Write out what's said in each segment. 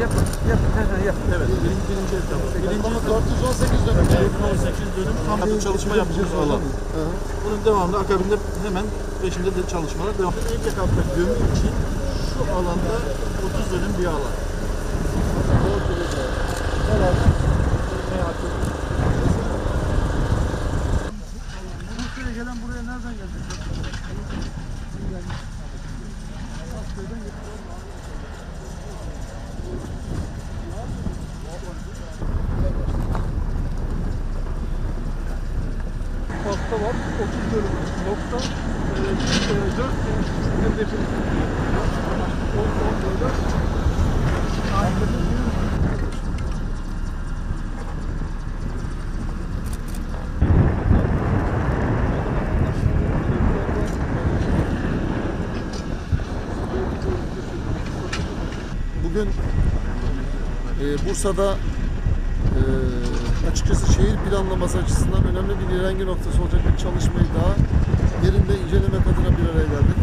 Yapın, yapın, yapın. Yap. Evet, birinci, birinci etap. Birinci 418 dönüm. 418 dönüm tam bir çalışma yapacağız valla. Bunun devamlı akabinde hemen peşinde de çalışmalar devam. İlk etapta gömü için şu alanda 30 dönüm bir alan. Gelen buraya nereden gelecek? Pasta var. 30 dönüm nokta. E, e, 4 hedefi. 10 10 böyle. Bugün e, Bursa'da açıkçası şehir planlaması açısından önemli bir nirengi noktası olacak bir çalışmayı daha yerinde incelemek adına bir araya geldik.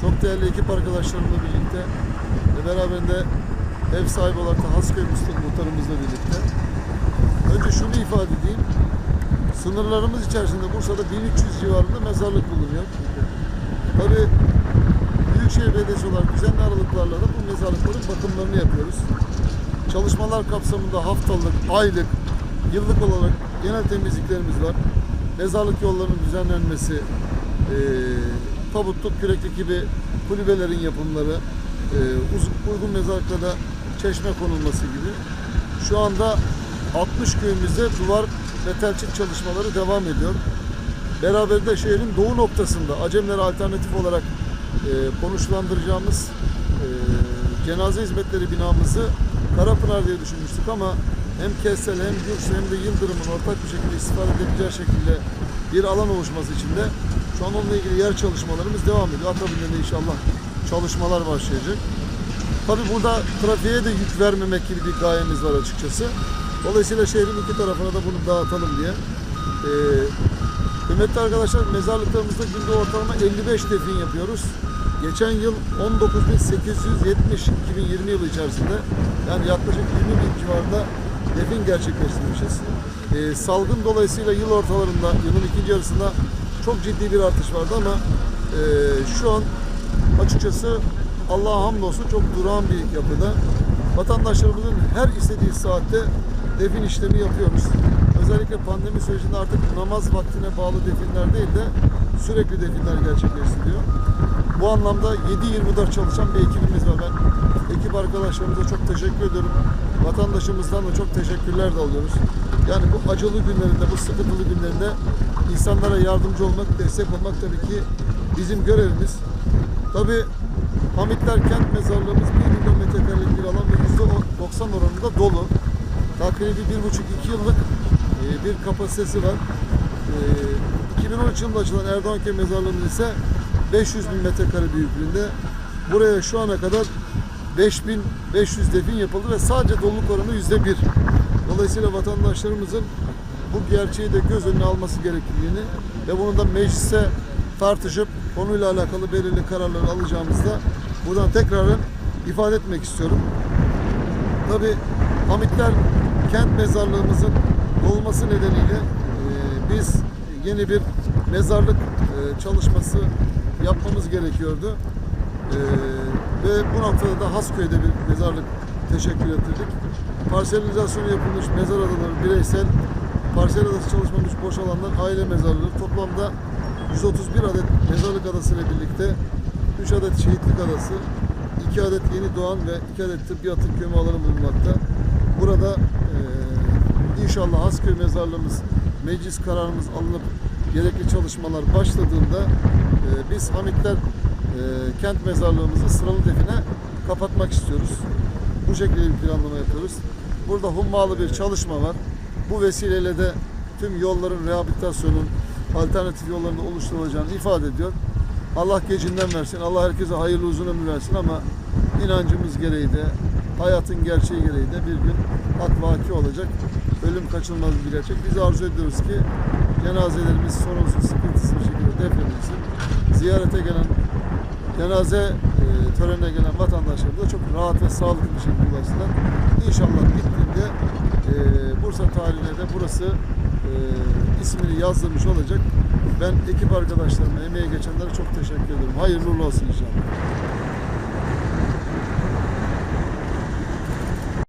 Çok değerli ekip arkadaşlarımla birlikte ve beraberinde ev sahibi olarak da Hasköy muhtarımızla birlikte. Önce şunu ifade edeyim. Sınırlarımız içerisinde Bursa'da 1300 civarında mezarlık bulunuyor. Tabii Büyükşehir Belediyesi olarak düzenli aralıklarla da bu mezarlıkların bakımlarını yapıyoruz. Çalışmalar kapsamında haftalık, aylık, yıllık olarak genel temizliklerimiz var. Mezarlık yollarının düzenlenmesi, eee tabutluk, küreklik gibi kulübelerin yapımları, uz- uygun mezarlıklara çeşme konulması gibi. Şu anda 60 köyümüzde duvar ve telçik çalışmaları devam ediyor. Beraberinde şehrin doğu noktasında Acemlere alternatif olarak e, konuşlandıracağımız e, cenaze hizmetleri binamızı Karapınar diye düşünmüştük ama hem Kessel hem Gürse hem de Yıldırım'ın ortak bir şekilde istifade edebileceği şekilde bir alan oluşması için de şu an onunla ilgili yer çalışmalarımız devam ediyor. Akabinde de inşallah çalışmalar başlayacak. Tabii burada trafiğe de yük vermemek gibi bir gayemiz var açıkçası. Dolayısıyla şehrin iki tarafına da bunu dağıtalım diye. Ee, kıymetli arkadaşlar mezarlıklarımızda günde ortalama 55 defin yapıyoruz. Geçen yıl 19.870 2020 yılı içerisinde yani yaklaşık 20 bin civarında defin gerçekleştirmişiz. Ee, salgın dolayısıyla yıl ortalarında, yılın ikinci yarısında çok ciddi bir artış vardı ama e, şu an açıkçası Allah'a hamdolsun çok durağan bir yapıda. Vatandaşlarımızın her istediği saatte defin işlemi yapıyoruz. Özellikle pandemi sürecinde artık namaz vaktine bağlı definler değil de sürekli definler gerçekleştiriliyor. Bu anlamda 7-24 çalışan bir ekibimiz var. Ben ekip arkadaşlarımıza çok teşekkür ediyorum. Vatandaşımızdan da çok teşekkürler de alıyoruz. Yani bu acılı günlerinde, bu sıkıntılı günlerinde insanlara yardımcı olmak, destek olmak tabii ki bizim görevimiz. Tabii Hamitler Kent Mezarlığımız 1 milyon metrekarelik bir alan ve %90 oranında dolu. Takribi 1,5-2 yıllık e, bir kapasitesi var. E, 2013 yılında açılan Erdoğanköy Mezarlığımız ise 500 bin metrekare büyüklüğünde. Buraya şu ana kadar 5500 defin yapıldı ve sadece doluluk oranı %1. Dolayısıyla vatandaşlarımızın bu gerçeği de göz önüne alması gerektiğini ve bunu da meclise tartışıp konuyla alakalı belirli kararları alacağımızda buradan tekrarın ifade etmek istiyorum. Tabi Hamitler kent mezarlığımızın olması nedeniyle e, biz yeni bir mezarlık e, çalışması yapmamız gerekiyordu. E, ve bu noktada da Hasköy'de bir mezarlık teşekkür ettirdik. Parselizasyonu yapılmış mezar adaları bireysel, parsel adası çalışmamış boş alanlar aile mezarları toplamda 131 adet mezarlık adası ile birlikte 3 adet şehitlik adası, 2 adet yeni doğan ve 2 adet tıbbi atık gömü alanı bulunmakta. Burada eee inşallah Hasköy mezarlığımız meclis kararımız alınıp gerekli çalışmalar başladığında eee, biz Hamitler kent mezarlığımızı sıralı define kapatmak istiyoruz. Bu şekilde bir planlama yapıyoruz. Burada hummalı bir çalışma var. Bu vesileyle de tüm yolların rehabilitasyonun alternatif yollarında oluşturulacağını ifade ediyor. Allah gecinden versin. Allah herkese hayırlı uzun ömür versin ama inancımız gereği de hayatın gerçeği gereği de bir gün hak vaki olacak. Ölüm kaçınılmaz bir gerçek. Biz arzu ediyoruz ki cenazelerimiz sorunsuz, sıkıntısız bir şekilde defnedilsin. Ziyarete gelen, cenaze e, törenine gelen vatandaşlarımız da çok rahat ve sağlıklı bir şekilde ulaşsınlar. İnşallah bittiğinde de e, Bursa tarihine de burası e, ismini yazdırmış olacak. Ben ekip arkadaşlarıma, emeğe geçenlere çok teşekkür ederim. Hayırlı olsun inşallah.